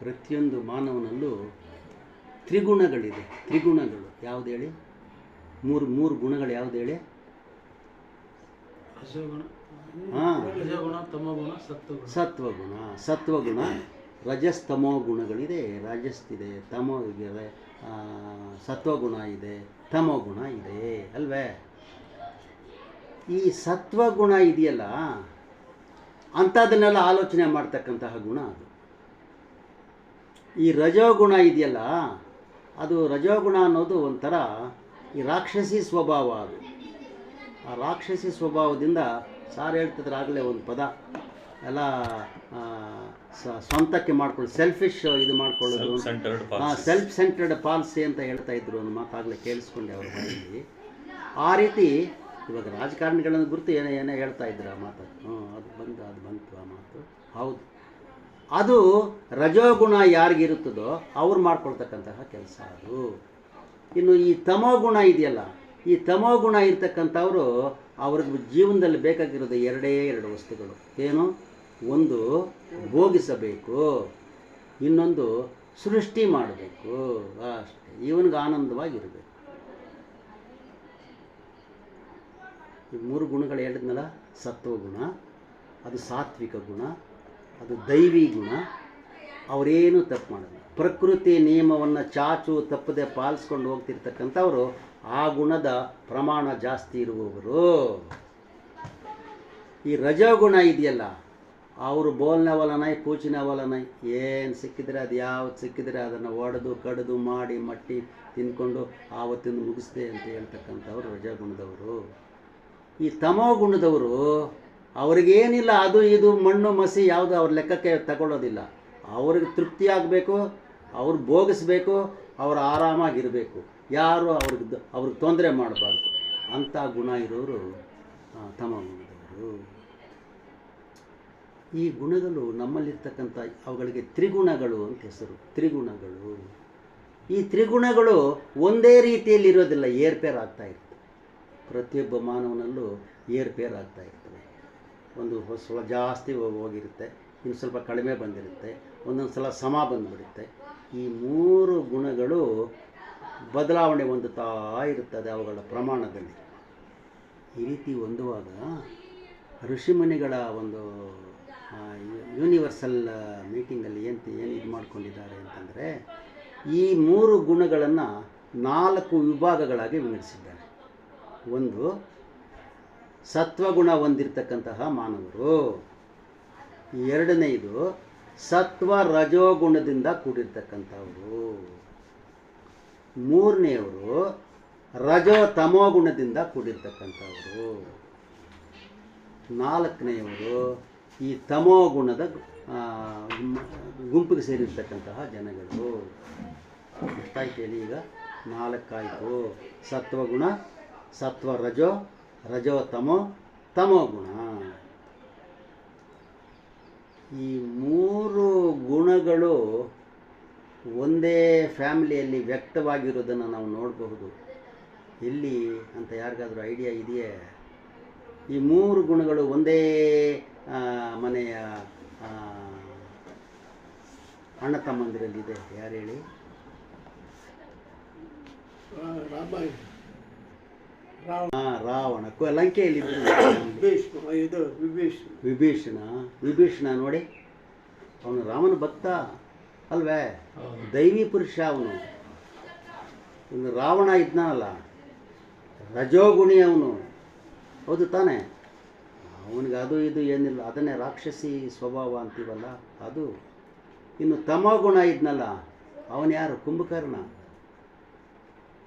ಪ್ರತಿಯೊಂದು ಮಾನವನಲ್ಲೂ ತ್ರಿಗುಣಗಳಿದೆ. ತ್ರಿಗುಣಗಳು. ಯಾವ್ದು ಹೇಳಿ? ಮೂರು ಮೂರು ಗುಣಗಳು ಯಾವ್ದು ಹೇಳಿ? ಹಾಂ. ಸತ್ವಗುಣ. ಸತ್ವಗುಣ. ರಜಸ್ತಮೋ ರಜಸ್ ತಮೋ ಗುಣಗಳಿದೆ. ರಜಸ್ತಿದೆ ತಮೋ ಇದೆ ಸತ್ವಗುಣ ಇದೆ ತಮೋಗುಣ ಇದೆ ಅಲ್ವೇ? ಈ ಸತ್ವಗುಣ ಇದೆಯಲ್ಲ ಅಂಥದನ್ನೆಲ್ಲ ಆಲೋಚನೆ ಮಾಡ್ತಕ್ಕಂತಹ ಗುಣ ಅದು. ಈ ರಜೋಗುಣ ಇದೆಯಲ್ಲ ಅದು ರಜೋಗುಣ ಅನ್ನೋದು ಒಂಥರ ಈ ರಾಕ್ಷಸಿ ಸ್ವಭಾವ ಅದು. ಆ ರಾಕ್ಷಸಿ ಸ್ವಭಾವದಿಂದ ಸಾರ್ ಹೇಳ್ತಿದ್ರೆ ಆಗಲೇ ಒಂದು ಪದ. ಎಲ್ಲ ಸ್ವಂತಕ್ಕೆ ಮಾಡ್ಕೊಳ್ಳಿ ಸೆಲ್ಫಿಶ್ ಇದು ಮಾಡ್ಕೊಳ್ಳೋದು. ಹಾಂ ಸೆಲ್ಫ್ ಸೆಂಟರ್ಡ್ ಪಾಲಿಸಿ ಅಂತ ಹೇಳ್ತಾ ಇದ್ರು ಒಂದು ಮಾತಾಗಲೇ ಕೇಳಿಸ್ಕೊಂಡೆ ಅವ್ರ ಬಾಯಲ್ಲಿ ಆ ರೀತಿ ಇವಾಗ ರಾಜಕಾರಣಿಗಳನ್ನು ಗುರುತು ಏನೋ ಏನೋ ಹೇಳ್ತಾ ಇದ್ರು ಆ ಮಾತು. ಹ್ಞೂ ಅದು ಬಂತು ಅದು ಬಂತು ಆ ಮಾತು. ಹೌದು. ಅದು ರಜೋಗುಣ ಯಾರಿಗಿರುತ್ತದೋ ಅವ್ರು ಮಾಡ್ಕೊಳ್ತಕ್ಕಂತಹ ಕೆಲಸ ಅದು. ಇನ್ನು ಈ ತಮೋಗುಣ ಇದೆಯಲ್ಲ, ಈ ತಮೋಗುಣ ಇರ್ತಕ್ಕಂಥವರು ಅವ್ರಿಗೆ ಜೀವನದಲ್ಲಿ ಬೇಕಾಗಿರೋದು ಎರಡೇ ಎರಡು ವಸ್ತುಗಳು. ಏನು? ಒಂದು, ಭೋಗಿಸಬೇಕು. ಇನ್ನೊಂದು, ಸೃಷ್ಟಿ ಮಾಡಬೇಕು. ಅಷ್ಟೇ. ಇವನಿಗೆ ಆನಂದವಾಗಿರಬೇಕು. ಈ ಮೂರು ಗುಣಗಳು ಹೇಳಿದ್ನಲ್ಲ ಸತ್ವಗುಣ ಅದು ಸಾತ್ವಿಕ ಗುಣ ಅದು ದೈವಿ ಗುಣ ಅವರೇನು ತಪ್ಪು ಮಾಡಲ್ಲ. ಪ್ರಕೃತಿ ನಿಯಮವನ್ನು ಚಾಚು ತಪ್ಪದೆ ಪಾಲಿಸ್ಕೊಂಡು ಹೋಗ್ತಿರ್ತಕ್ಕಂಥವರು ಆ ಗುಣದ ಪ್ರಮಾಣ ಜಾಸ್ತಿ ಇರುವವರು. ಈ ರಜೋಗುಣ ಇದೆಯಲ್ಲ, ಅವರು ಬೋಲ್ನವಲನೈ ಪೂಚಿನವಲನೈ ಏನು ಸಿಕ್ಕಿದ್ರೆ ಅದು ಯಾವ್ದು ಸಿಕ್ಕಿದ್ರೆ ಅದನ್ನು ಒಡೆದು, ಕಡಿದು, ಮಾಡಿ, ಮಟ್ಟಿ ತಿನ್ಕೊಂಡು ಆವತ್ತಿಂದ ಮುಗಿಸ್ದೆ ಅಂತ ಹೇಳ್ತಕ್ಕಂಥವ್ರು ರಜಗುಣದವರು. ಈ ತಮೋ ಗುಣದವರು ಅವ್ರಿಗೇನಿಲ್ಲ ಅದು ಇದು ಮಣ್ಣು ಮಸಿ ಯಾವುದು ಅವ್ರ ಲೆಕ್ಕಕ್ಕೆ ತಗೊಳ್ಳೋದಿಲ್ಲ. ಅವ್ರಿಗೆ ತೃಪ್ತಿ ಆಗಬೇಕು, ಅವ್ರು ಭೋಗಿಸ್ಬೇಕು, ಅವ್ರು ಆರಾಮಾಗಿರಬೇಕು. ಯಾರು ಅವ್ರಿಗೆ ಅವ್ರಿಗೆ ತೊಂದರೆ ಮಾಡಬಾರ್ದು. ಅಂಥ ಗುಣ ಇರೋರು ತಮ್ಮ ಈ ಗುಣಗಳು ನಮ್ಮಲ್ಲಿರ್ತಕ್ಕಂಥ ಅವುಗಳಿಗೆ ತ್ರಿಗುಣಗಳು ಅಂತ ಹೆಸರು. ತ್ರಿಗುಣಗಳು. ಈ ತ್ರಿಗುಣಗಳು ಒಂದೇ ರೀತಿಯಲ್ಲಿ ಇರೋದಿಲ್ಲ, ಏರ್ಪೇರ್ ಆಗ್ತಾ ಇರ್ತದೆ. ಪ್ರತಿಯೊಬ್ಬ ಮಾನವನಲ್ಲೂ ಏರ್ಪೇರ್ ಆಗ್ತಾ ಇರ್ತವೆ ಒಂದು ಸ್ವಲ್ಪ ಜಾಸ್ತಿ ಹೋಗಿರುತ್ತೆ, ಇನ್ನು ಸ್ವಲ್ಪ ಕಡಿಮೆ ಬಂದಿರುತ್ತೆ, ಒಂದೊಂದು ಸಲ ಸಮ ಬಂದುಬಿಡುತ್ತೆ. ಈ ಮೂರು ಗುಣಗಳು ಬದಲಾವಣೆ ಹೊಂದುತ್ತಾ ಇರುತ್ತದೆ ಅವುಗಳ ಪ್ರಮಾಣದಲ್ಲಿ. ಈ ರೀತಿ ಹೊಂದುವಾಗ ಋಷಿಮುನಿಗಳ ಒಂದು ಯೂನಿವರ್ಸಲ್ ಮೀಟಿಂಗಲ್ಲಿ ಏನು ಏನು ಇದು ಮಾಡ್ಕೊಂಡಿದ್ದಾರೆ ಅಂತಂದರೆ, ಈ ಮೂರು ಗುಣಗಳನ್ನು ನಾಲ್ಕು ವಿಭಾಗಗಳಾಗಿ ವಿಂಗಡಿಸಿದ್ದಾರೆ. ಒಂದು ಸತ್ವಗುಣ ಹೊಂದಿರತಕ್ಕಂತಹ ಮಾನವರು. ಎರಡನೆಯದು ಸತ್ವ ರಜೋಗುಣದಿಂದ ಕೂಡಿರ್ತಕ್ಕಂಥವರು. ಮೂರನೆಯವರು, ರಜೋ ತಮೋ ಗುಣದಿಂದ ಕೂಡಿರ್ತಕ್ಕಂಥವರು. ನಾಲ್ಕನೆಯವರು, ಈ ತಮೋ ಗುಣದ ಗುಂಪಿಗೆ ಸೇರಿರ್ತಕ್ಕಂತಹ ಜನಗಳು. ಎಷ್ಟಾಯ್ತು ಹೇಳಿ ಈಗ? ನಾಲ್ಕಾಯಿತು. ಸತ್ವಗುಣ, ಸತ್ವ ರಜೋ ರಜೋ ತಮೋ ಗುಣ. ಈ ಮೂರು ಗುಣಗಳು ಒಂದೇ ಫ್ಯಾಮಿಲಿಯಲ್ಲಿ ವ್ಯಕ್ತವಾಗಿರೋದನ್ನು ನಾವು ನೋಡಬಹುದು. ಇಲ್ಲಿ ಅಂತ ಯಾರಿಗಾದರೂ ಐಡಿಯಾ ಇದೆಯೇ? ಈ ಮೂರು ಗುಣಗಳು ಒಂದೇ ಮನೆಯ ಅಣ್ಣ ತಮ್ಮಂದಿರಲ್ಲಿದೆ. ಯಾರು ಹೇಳಿ? ರಾವಣ ಲಂಕೆಯಲ್ಲಿ ಭೀಷ್ಮ ಇದು ವಿಭೀಷಣ. ವಿಭೀಷಣ ವಿಭೀಷಣ ನೋಡಿ. ಅವನು ರಾಮನ ಭಕ್ತ ಅಲ್ವೇ? ದೈವಿ ಪುರುಷ ಅವನು. ಇನ್ನು ರಾವಣ ಇದ್ನಲ್ಲ ರಜೋಗುಣಿ ಅವನು. ಹೌದು ತಾನೆ? ಅವನಿಗೆ ಅದು ಇದು ಏನಿಲ್ಲ ಅದನ್ನೇ ರಾಕ್ಷಸಿ ಸ್ವಭಾವ ಅಂತೀವಲ್ಲ ಅದು. ಇನ್ನು ತಮೋಗುಣ ಇದ್ನಲ್ಲ ಅವನು ಯಾರು ಕುಂಭಕರ್ಣ.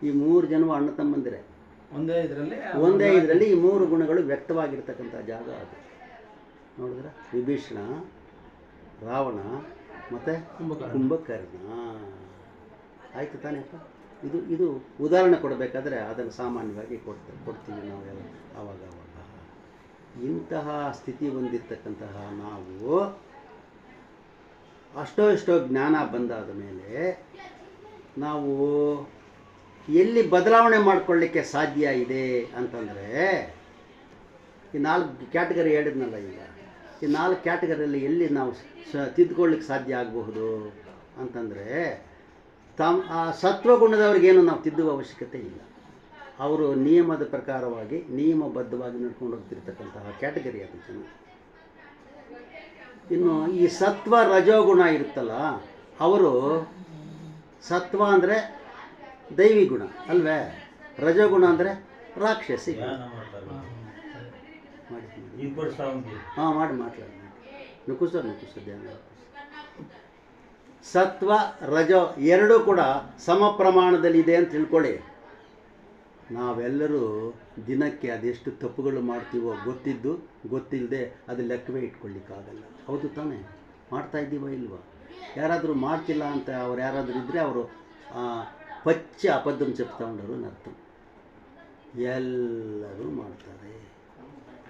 ಈ ಮೂರು ಜನ ಅಣ್ಣ ತಮ್ಮಂದಿರೆ. ಒಂದೇ ಇದರಲ್ಲಿ ಒಂದೇ ಇದರಲ್ಲಿ ಈ ಮೂರು ಗುಣಗಳು ವ್ಯಕ್ತವಾಗಿರ್ತಕ್ಕಂಥ ಜಾಗ ಅದು. ನೋಡಿದ್ರೆ ವಿಭೀಷಣ ರಾವಣ ಮತ್ತು ಕುಂಭಕರ್ಣ. ಆಯ್ತು ತಾನೇಪ್ಪ ಇದು ಇದು ಉದಾಹರಣೆ ಕೊಡಬೇಕಾದ್ರೆ ಅದನ್ನು ಸಾಮಾನ್ಯವಾಗಿ ಕೊಡ್ತೇವೆ ಕೊಡ್ತೀವಿ ನಾವೆಲ್ಲ ಆವಾಗ ಆವಾಗ ಇಂತಹ ಸ್ಥಿತಿ ಹೊಂದಿರ್ತಕ್ಕಂತಹ ನಾವು ಅಷ್ಟೋ ಎಷ್ಟೋ ಜ್ಞಾನ ಬಂದಾದ ಮೇಲೆ ನಾವು ಎಲ್ಲಿ ಬದಲಾವಣೆ ಮಾಡಿಕೊಳ್ಳಿಕ್ಕೆ ಸಾಧ್ಯ ಇದೆ ಅಂತಂದರೆ, ಈ ನಾಲ್ಕು ಕ್ಯಾಟಗರಿ ಹೇಳಿದ್ನಲ್ಲ ಈಗ, ಈ ನಾಲ್ಕು ಕ್ಯಾಟಗರಿಯಲ್ಲಿ ಎಲ್ಲಿ ನಾವು ಸ ತಿದ್ದುಕೊಳ್ಳಿಕ್ಕೆ ಸಾಧ್ಯ ಆಗಬಹುದು ಅಂತಂದರೆ ತಮ್ಮ ಆ ಸತ್ವಗುಣದವ್ರಿಗೇನು ನಾವು ತಿದ್ದುವ ಅವಶ್ಯಕತೆ ಇಲ್ಲ. ಅವರು ನಿಯಮದ ಪ್ರಕಾರವಾಗಿ, ನಿಯಮಬದ್ಧವಾಗಿ ನಡ್ಕೊಂಡು ಹೋಗ್ತಿರ್ತಕ್ಕಂತಹ ಕ್ಯಾಟಗರಿ ಅದು ಜನ. ಇನ್ನು ಈ ಸತ್ವ ರಜೋಗುಣ ಇರುತ್ತಲ್ಲ, ಅವರು ಸತ್ವ ಅಂದರೆ ದೈವಿ ಗುಣ ಅಲ್ವೇ? ರಜಗುಣ ಅಂದರೆ ರಾಕ್ಷಸಿ ಹಾಂ ಮಾಡಿ ಮಾತಾಡಿ ನುಕುಸ ನುಕುಸ ಧ್ಯಾನ ಸತ್ವ ರಜ ಎರಡೂ ಕೂಡ ಸಮ ಪ್ರಮಾಣದಲ್ಲಿ ಇದೆ ಅಂತ ತಿಳ್ಕೊಳ್ಳಿ. ನಾವೆಲ್ಲರೂ ದಿನಕ್ಕೆ ಅದೆಷ್ಟು ತಪ್ಪುಗಳು ಮಾಡ್ತೀವೋ ಗೊತ್ತಿದ್ದು ಗೊತ್ತಿಲ್ಲದೆ ಅದು ಲೆಕ್ಕವೇ ಇಟ್ಕೊಳ್ಳಿಕ್ಕಾಗಲ್ಲ. ಹೌದು ತಾನೇ? ಮಾಡ್ತಾ ಇದ್ದೀವ ಇಲ್ವಾ? ಯಾರಾದರೂ ಮಾಡ್ತಿಲ್ಲ ಅಂತ ಅವ್ರು ಯಾರಾದರೂ ಇದ್ದರೆ ಅವರು ಪಚ್ಚ చెప్తూ ಚೆಪ್ತಾ అని ಎಲ್ಲರೂ ಮಾಡ್ತಾರೆ.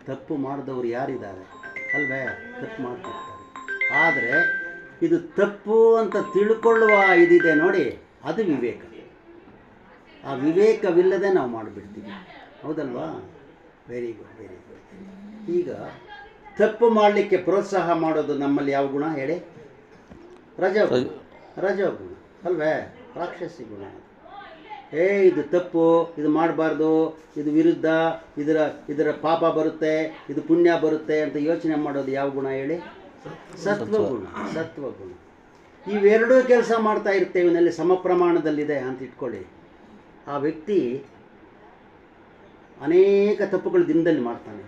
ತಪ್ಪು ಮಾಡಿದವರು ಯಾರಿದ್ದಾರೆ? ಅಲ್ವೇ? ತಪ್ಪು ಮಾಡ್ತಿರ್ತಾರೆ ಆದರೆ ಇದು ತಪ್ಪು ಅಂತ ತಿಳ್ಕೊಳ್ಳುವ ಇದಿದೆ ನೋಡಿ ಅದು ವಿವೇಕ. ಆ ವಿವೇಕವಿಲ್ಲದೆ ನಾವು ಮಾಡಿಬಿಡ್ತೀವಿ. ಹೌದಲ್ವಾ? ವೆರಿ ಗುಡ್ ವೆರಿ ಗುಡ್ ಈಗ ತಪ್ಪು ಮಾಡಲಿಕ್ಕೆ ಪ್ರೋತ್ಸಾಹ ಮಾಡೋದು ನಮ್ಮಲ್ಲಿ ಯಾವ ಗುಣ ಹೇಳಿ? ರಜೋಗುಣ ರಜೋಗುಣ ಅಲ್ವೇ? ರಾಕ್ಷಸಿ ಗುಣ. ಏ ಇದು ತಪ್ಪು, ಇದು ಮಾಡಬಾರ್ದು, ಇದು ವಿರುದ್ಧ, ಇದರ ಇದರ ಪಾಪ ಬರುತ್ತೆ, ಇದು ಪುಣ್ಯ ಬರುತ್ತೆ ಅಂತ ಯೋಚನೆ ಮಾಡೋದು ಯಾವ ಗುಣ ಹೇಳಿ? ಸತ್ವಗುಣ ಸತ್ವಗುಣ. ಇವೆರಡೂ ಕೆಲಸ ಮಾಡ್ತಾ ಇರ್ತೇವೆ, ಇವನಲ್ಲಿ ಸಮ ಪ್ರಮಾಣದಲ್ಲಿದೆ ಅಂತ ಇಟ್ಕೊಳ್ಳಿ. ಆ ವ್ಯಕ್ತಿ ಅನೇಕ ತಪ್ಪುಗಳು ದಿನದಲ್ಲಿ ಮಾಡ್ತಾನೆ.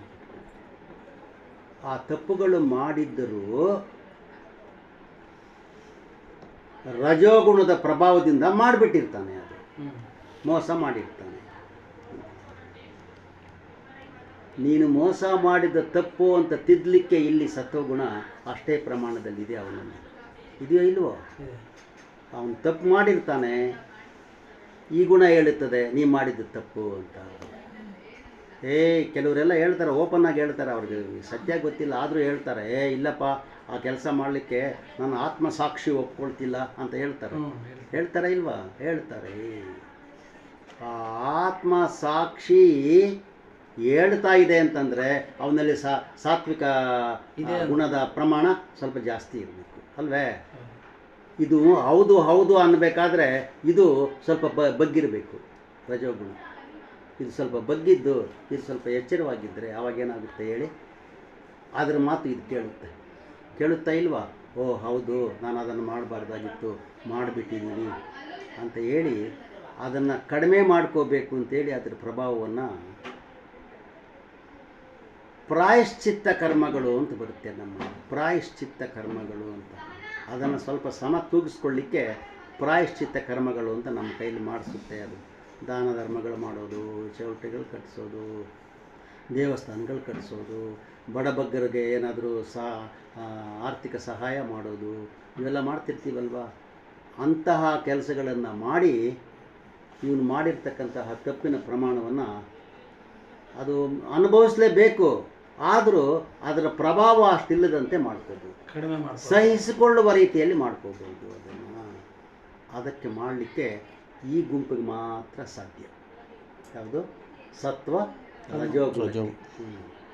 ಆ ತಪ್ಪುಗಳು ಮಾಡಿದ್ದರೂ ರಜೋಗುಣದ ಪ್ರಭಾವದಿಂದ ಮಾಡಿಬಿಟ್ಟಿರ್ತಾನೆ ಅದು. ಮೋಸ ಮಾಡಿರ್ತಾನೆ. ನೀನು ಮೋಸ ಮಾಡಿದ ತಪ್ಪು ಅಂತ ತಿದ್ದಲಿಕ್ಕೆ ಇಲ್ಲಿ ಸತ್ವಗುಣ ಅಷ್ಟೇ ಪ್ರಮಾಣದಲ್ಲಿದೆ ಅವನಲ್ಲಿ ಇದೆಯೋ ಇಲ್ವೋ? ಅವನು ತಪ್ಪು ಮಾಡಿರ್ತಾನೆ. ಈ ಗುಣ ಹೇಳುತ್ತದೆ ನೀ ಮಾಡಿದ ತಪ್ಪು ಅಂತ. ಏ ಕೆಲವರೆಲ್ಲ ಹೇಳ್ತಾರೆ ಓಪನ್ ಆಗಿ ಹೇಳ್ತಾರೆ ಅವ್ರಿಗೆ. ಸತ್ಯ ಗೊತ್ತಿಲ್ಲ ಆದರೂ ಹೇಳ್ತಾರೆ. ಏ ಇಲ್ಲಪ್ಪ ಆ ಕೆಲಸ ಮಾಡಲಿಕ್ಕೆ ನಾನು ಆತ್ಮಸಾಕ್ಷಿ ಒಪ್ಕೊಳ್ತಿಲ್ಲ ಅಂತ ಹೇಳ್ತಾರೆ. ಹೇಳ್ತಾರೆ ಇಲ್ವಾ? ಹೇಳ್ತಾರೆ. ಆ ಆತ್ಮ ಸಾಕ್ಷಿ ಹೇಳ್ತಾ ಇದೆ ಅಂತಂದರೆ ಅವನಲ್ಲಿ ಸಾ ಸಾತ್ವಿಕ ಗುಣದ ಪ್ರಮಾಣ ಸ್ವಲ್ಪ ಜಾಸ್ತಿ ಇರಬೇಕು. ಅಲ್ವೇ? ಇದು ಹೌದು ಹೌದು ಅನ್ನಬೇಕಾದ್ರೆ ಇದು ಸ್ವಲ್ಪ ಬ ಬಗ್ಗಿರಬೇಕು ರಜೋಗುಣ. ಇದು ಸ್ವಲ್ಪ ಬಗ್ಗಿದ್ದು ಇದು ಸ್ವಲ್ಪ ಎಚ್ಚರವಾಗಿದ್ದರೆ ಆವಾಗ ಏನಾಗುತ್ತೆ ಹೇಳಿ? ಅದರ ಮಾತು ಇದು ಕೇಳುತ್ತೆ. ಕೇಳುತ್ತಾ ಇಲ್ವಾ? ಓ, ಹೌದು, ನಾನು ಅದನ್ನು ಮಾಡಬಾರ್ದಾಗಿತ್ತು, ಮಾಡಿಬಿಟ್ಟಿದ್ದೀನಿ ಅಂತ ಹೇಳಿ ಅದನ್ನು ಕಡಿಮೆ ಮಾಡ್ಕೋಬೇಕು ಅಂತೇಳಿ ಅದರ ಪ್ರಭಾವವನ್ನು ಪ್ರಾಯಶ್ಚಿತ್ತ ಕರ್ಮಗಳು ಅಂತ ಬರುತ್ತೆ ನಮ್ಮ ಪ್ರಾಯಶ್ಚಿತ್ತ ಕರ್ಮಗಳು ಅಂತ. ಅದನ್ನು ಸ್ವಲ್ಪ ಸಮ ತೂಗಿಸ್ಕೊಳ್ಳಿಕ್ಕೆ ಪ್ರಾಯಶ್ಚಿತ್ತ ಕರ್ಮಗಳು ಅಂತ ನಮ್ಮ ಕೈಲಿ ಮಾಡಿಸುತ್ತೆ ಅದು. ದಾನ ಧರ್ಮಗಳು ಮಾಡೋದು ಚೌಟಿಗಳು ಕಟ್ಟಿಸೋದು ದೇವಸ್ಥಾನಗಳು ಕಟ್ಟಿಸೋದು ಬಡಬಗ್ಗರಿಗೆ ಏನಾದರೂ ಸಹ ಆರ್ಥಿಕ ಸಹಾಯ ಮಾಡೋದು ಇವೆಲ್ಲ ಮಾಡ್ತಿರ್ತೀವಲ್ವ? ಅಂತಹ ಕೆಲಸಗಳನ್ನು ಮಾಡಿ ಇವನು ಮಾಡಿರ್ತಕ್ಕಂತಹ ತಪ್ಪಿನ ಪ್ರಮಾಣವನ್ನು ಅದು ಅನುಭವಿಸಲೇಬೇಕು. ಆದರೂ ಅದರ ಪ್ರಭಾವ ಅಷ್ಟಿಲ್ಲದಂತೆ ಮಾಡ್ಕೋಬೋದು. ಕಡಿಮೆ ಸಹಿಸಿಕೊಳ್ಳುವ ರೀತಿಯಲ್ಲಿ ಮಾಡ್ಕೋಬೋದು ಅದನ್ನು. ಅದಕ್ಕೆ ಮಾಡಲಿಕ್ಕೆ ಈ ಗುಂಪಿಗೆ ಮಾತ್ರ ಸಾಧ್ಯ ಯಾವುದು ಸತ್ವ ರಜೋಗುಣ ರಜೋ. ಹ್ಮ್.